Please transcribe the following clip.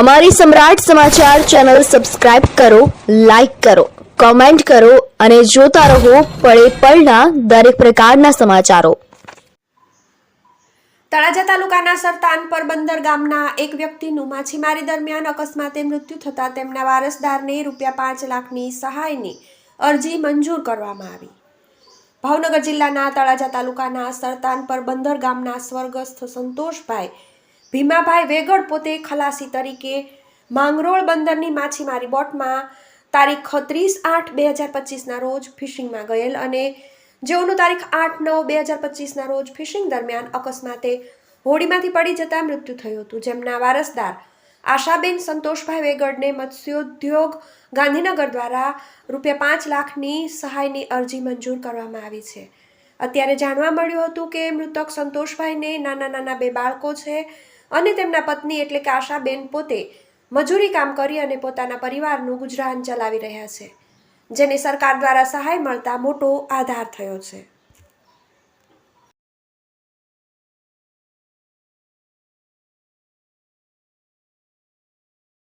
અમારી Samrat Samachar channel subscribe કરો, like કરો, કોમેન્ટ કરો અને જોતા રહો પળે પળના દરેક પ્રકારના સમાચારો. તળાજા તાલુકાના સરતાન પરબંદર ગામના એક વ્યક્તિનું માછીમારી દરમિયાન અકસ્માતે મૃત્યુ થતાં તેમના વારસદારને રૂપિયા પાંચ લાખની સહાયની અરજી મંજૂર કરવામાં આવી. ભાવનગર જિલ્લાના તળાજા તાલુકાના સરતાન પરબંદર ગામના સ્વર્ગસ્થ સંતોષભાઈ ભીમાભાઈ વેગડ પોતે ખલાસી તરીકે માંગરોળ બંદરની માછીમારી બોટમાં તારીખ ત્રીસ આઠ બે હજાર પચીસના રોજ ફિશિંગમાં ગયેલ અને જેઓનું તારીખ આઠ નવ બે હજાર પચીસના રોજ ફિશિંગ દરમિયાન અકસ્માતે હોડીમાંથી પડી જતા મૃત્યુ થયું હતું. જેમના વારસદાર આશાબેન સંતોષભાઈ વેગડને મત્સ્યોદ્યોગ ગાંધીનગર દ્વારા રૂપિયા પાંચ લાખની સહાયની અરજી મંજૂર કરવામાં આવી છે. અત્યારે જાણવા મળ્યું હતું કે મૃતક સંતોષભાઈને નાના નાના બે બાળકો છે. અને તેમના પત્ની એટલે કે આશાબેન પોતે મજૂરી કામ કરી અને પોતાના પરિવારનું ગુજરાન ચલાવી રહ્યા છે, જેને સરકાર દ્વારા સહાય મળતા મોટો આધાર થયો છે.